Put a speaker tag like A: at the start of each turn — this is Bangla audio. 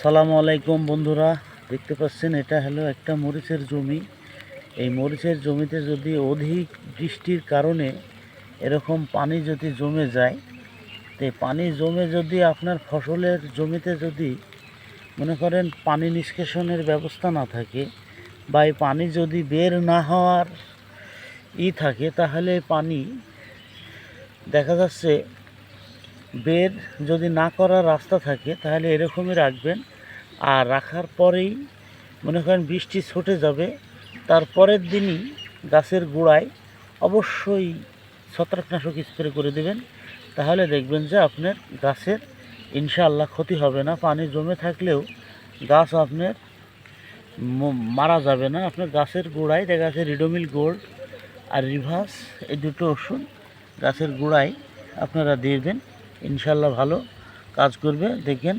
A: সালামু আলাইকুম বন্ধুরা, দেখতে পাচ্ছেন এটা হলো একটা মরিচের জমি। এই মরিচের জমিতে যদি অধিক বৃষ্টির কারণে এরকম পানি যদি জমে যায়, তো পানি জমে যদি আপনার ফসলের জমিতে যদি মনে করেন পানি নিষ্কাশনের ব্যবস্থা না থাকে বা এই পানি যদি বের না হওয়ার ই থাকে, তাহলে পানি দেখা যাচ্ছে বের যদি না করার রাস্তা থাকে, তাহলে এরকমই রাখবেন। আর রাখার পরেই মনে করেন বৃষ্টি ছুটে যাবে তারপরের দিনই গাছের গোড়ায় অবশ্যই ছত্রাকনাশক স্প্রে করে দেবেন। তাহলে দেখবেন যে আপনার গাছের ইনশাআল্লাহ ক্ষতি হবে না, পানি জমে থাকলেও গাছ আপনার মারা যাবে না। আপনার গাছের গোড়ায়, দেখা যাচ্ছে রিডোমিল গোল্ড আর রিভার্স, এই দুটো ওষুধ গাছের গোড়ায় আপনারা দেবেন ইনশাল্লাহ ভালো কাজ করবে দেখেন।